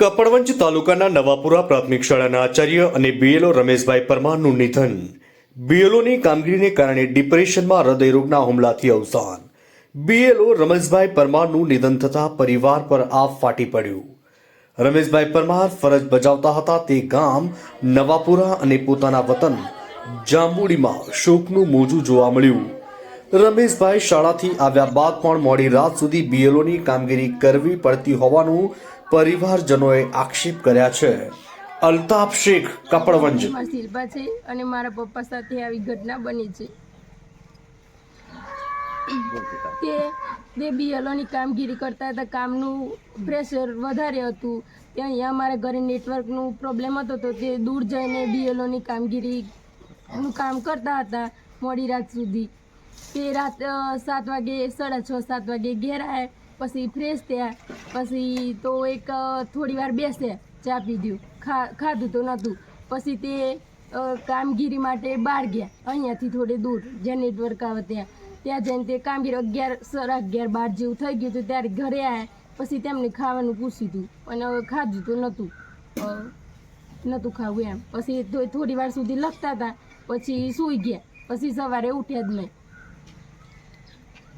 કપડવંજ તાલુકાના નવાપુરા પ્રાથમિક શાળાના આચાર્ય અને બીએલઓ રમેશભાઈ પરમારનું નિધન. બીએલઓની કામગીરીને કારણે ડિપ્રેશનમાં હૃદયરોગના હુમલાથી અવસાન. બીએલઓ રમેશભાઈ પરમારનું નિધન થતાં પરિવાર પર આપ ફાટી પડ્યું. રમેશભાઈ પરમાર ફરજ બજાવતા હતા તે ગામ નવાપુરા અને પોતાના વતન જાંબુડીમાં શોકનું મોજું જોવા મળ્યું. રમેશભાઈ શાળાથી આવ્યા બાદ પણ મોડી રાત સુધી બીએલઓની કામગીરી કરવી પડતી હોવાનું પરિવારજનોએ આક્ષેપ કર્યા છે. અલ્તાફ શેખ, કપડવંજ. શિલ્પા છે અને મારા પપ્પા સાથે આવી ઘટના બની છે. તે બે બીએલઓની કામગીરી કરતા હતા, કામનું પ્રેશર વધારે હતું. ત્યાં અહીંયા મારા ઘરે નેટવર્કનું પ્રોબ્લેમ હતો તો તે દૂર જઈને બીએલઓની કામગીરીનું કામ કરતા હતા મોડી રાત સુધી. તે રાત સાત વાગે, સાડા છ, સાત વાગે ઘેર આવ્યા પછી ફ્રેશ થયા. પછી તો એક થોડી વાર બેસે, ચા પીધું. ખા, ખાધું તો નહોતું પછી તે કામગીરી માટે બહાર ગયા. અહીંયાથી થોડે દૂર જ્યાં નેટવર્ક આવે ત્યાં. ત્યાં જઈને તે કામગીરી અગિયાર સાડા અગિયાર, બાર જેવું થઈ ગયું હતું. ત્યારે ઘરે આવ્યા પછી તેમને ખાવાનું પૂછ્યું હતું. અને હવે ખાધું તો નહોતું નહોતું ખાવું એમ. પછી થોડી વાર સુધી લખતા હતા. પછી સૂઈ ગયા. પછી સવારે ઉઠ્યા જ નહીં.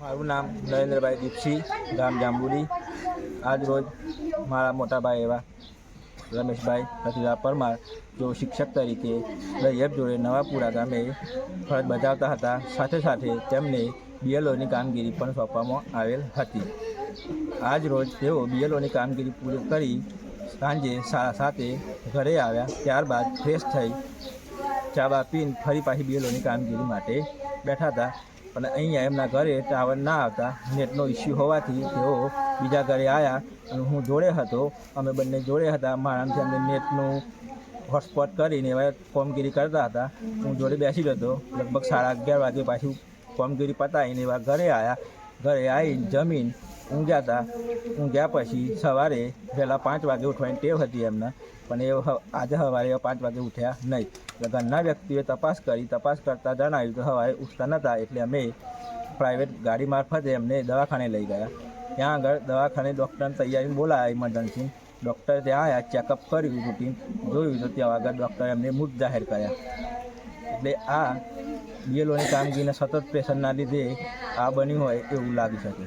મારું નામ નરેન્દ્રભાઈ દીપસિંહ, ગામ જાંબુડી. આજ રોજ મારા મોટાભાઈ એવા રમેશભાઈ રતિલા પરમાર જો શિક્ષક તરીકે રૈયબ જોડે નવાપુરા ગામે ફરજ બજાવતા હતા, સાથે સાથે તેમને બીએલઓની કામગીરી પણ સોંપવામાં આવેલ હતી. આજ રોજ તેઓ બીએલઓની કામગીરી પૂરી કરી સાંજે સાડા સાતે ઘરે આવ્યા, ત્યારબાદ ફ્રેશ થઈ ચા બા પીને ફરી પાછી બીએલઓની કામગીરી માટે બેઠા હતા. પણ અહીંયા એમના ઘરે ટાવર ના આવતા નેટનો ઇસ્યુ હોવાથી તેઓ બીજા ઘરે આવ્યા અને હું જોડે હતો. અમે બંને જોડે હતા. મારાથી અમે નેટનું હોટસ્પોટ કરીને એવા કામગીરી કરતા હતા. હું જોડે બેસી હતો. લગભગ સાડા અગિયાર વાગે પાછું કામગીરી પતાવીને એવા ઘરે આવ્યા ઘરે આવીને જમીન ઊંઘ્યા હતા. ઊંઘ્યા પછી સવારે પહેલાં પાંચ વાગે ઉઠવાની ટેવ હતી એમને. પણ એ આજે સવારે પાંચ વાગે ઉઠ્યા નહીં. એટલે ઘરના વ્યક્તિએ તપાસ કરી, તપાસ કરતાં જણાવ્યું કે સવારે ઉઠતા નહોતા એટલે અમે પ્રાઇવેટ ગાડી મારફતે એમને દવાખાને લઈ ગયા. ત્યાં આગળ દવાખાને ડૉક્ટરને તૈયારી બોલાયા ઇમરજન્સી ડૉક્ટર ત્યાં આવ્યા ચેકઅપ કર્યું રૂટીન જોયું, તો ત્યાં આગળ ડૉક્ટરે એમને મૃત જાહેર કર્યા. એટલે આ બીએલઓની કામગીરીના સતત પ્રેશરના લીધે આ બન્યું હોય એવું લાગી શકે.